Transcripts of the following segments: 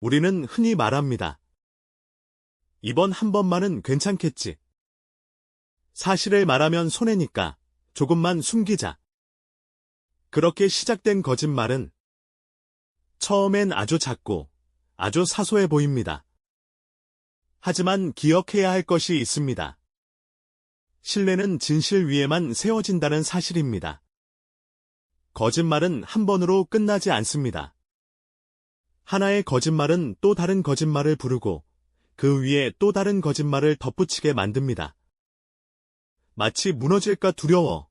우리는 흔히 말합니다. 이번 한 번만은 괜찮겠지. 사실을 말하면 손해니까 조금만 숨기자. 그렇게 시작된 거짓말은 처음엔 아주 작고 아주 사소해 보입니다. 하지만 기억해야 할 것이 있습니다. 신뢰는 진실 위에만 세워진다는 사실입니다. 거짓말은 한 번으로 끝나지 않습니다. 하나의 거짓말은 또 다른 거짓말을 부르고 그 위에 또 다른 거짓말을 덧붙이게 만듭니다. 마치 무너질까 두려워.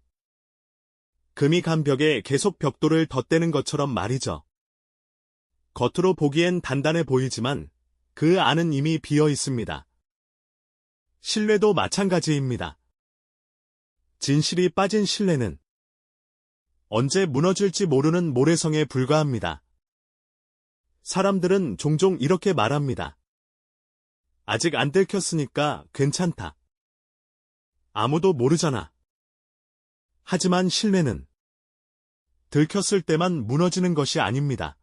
금이 간 벽에 계속 벽돌을 덧대는 것처럼 말이죠. 겉으로 보기엔 단단해 보이지만 그 안은 이미 비어 있습니다. 신뢰도 마찬가지입니다. 진실이 빠진 신뢰는 언제 무너질지 모르는 모래성에 불과합니다. 사람들은 종종 이렇게 말합니다. 아직 안 들켰으니까 괜찮다. 아무도 모르잖아. 하지만 신뢰는 들켰을 때만 무너지는 것이 아닙니다.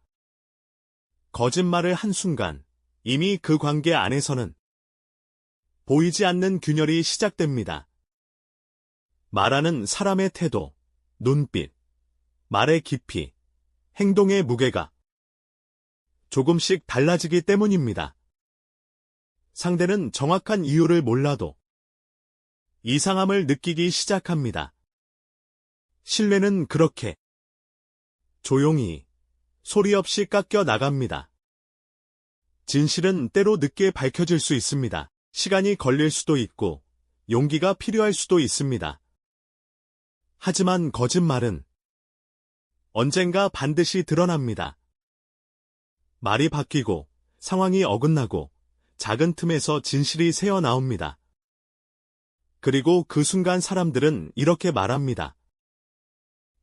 거짓말을 한순간 이미 그 관계 안에서는 보이지 않는 균열이 시작됩니다. 말하는 사람의 태도, 눈빛, 말의 깊이, 행동의 무게가 조금씩 달라지기 때문입니다. 상대는 정확한 이유를 몰라도 이상함을 느끼기 시작합니다. 신뢰는 그렇게 조용히 소리 없이 깎여 나갑니다. 진실은 때로 늦게 밝혀질 수 있습니다. 시간이 걸릴 수도 있고 용기가 필요할 수도 있습니다. 하지만 거짓말은 언젠가 반드시 드러납니다. 말이 바뀌고 상황이 어긋나고 작은 틈에서 진실이 새어 나옵니다. 그리고 그 순간 사람들은 이렇게 말합니다.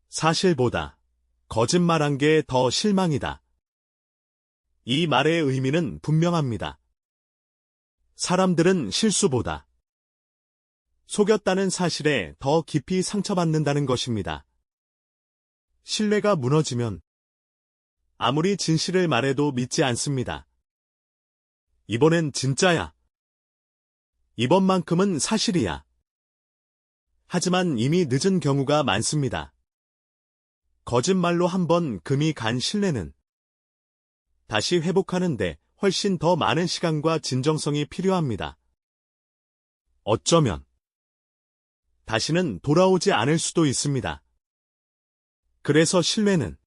사실보다 거짓말한 게 더 실망이다. 이 말의 의미는 분명합니다. 사람들은 실수보다 속였다는 사실에 더 깊이 상처받는다는 것입니다. 신뢰가 무너지면 아무리 진실을 말해도 믿지 않습니다. 이번엔 진짜야. 이번만큼은 사실이야. 하지만 이미 늦은 경우가 많습니다. 거짓말로 한번 금이 간 신뢰는 다시 회복하는데 훨씬 더 많은 시간과 진정성이 필요합니다. 어쩌면 다시는 돌아오지 않을 수도 있습니다. 그래서 신뢰는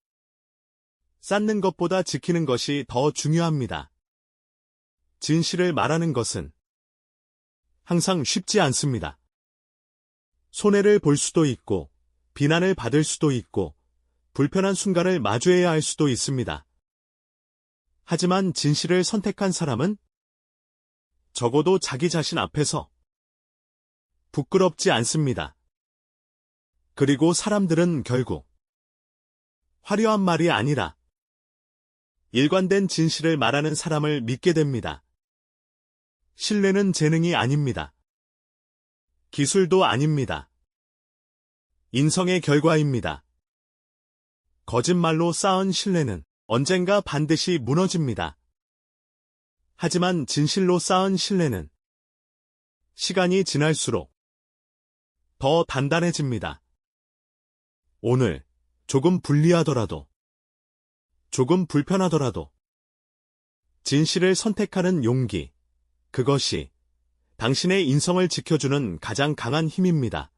쌓는 것보다 지키는 것이 더 중요합니다. 진실을 말하는 것은 항상 쉽지 않습니다. 손해를 볼 수도 있고, 비난을 받을 수도 있고, 불편한 순간을 마주해야 할 수도 있습니다. 하지만 진실을 선택한 사람은 적어도 자기 자신 앞에서 부끄럽지 않습니다. 그리고 사람들은 결국 화려한 말이 아니라 일관된 진실을 말하는 사람을 믿게 됩니다. 신뢰는 재능이 아닙니다. 기술도 아닙니다. 인성의 결과입니다. 거짓말로 쌓은 신뢰는 언젠가 반드시 무너집니다. 하지만 진실로 쌓은 신뢰는 시간이 지날수록 더 단단해집니다. 오늘 조금 불리하더라도, 조금 불편하더라도, 진실을 선택하는 용기, 그것이 당신의 인성을 지켜주는 가장 강한 힘입니다.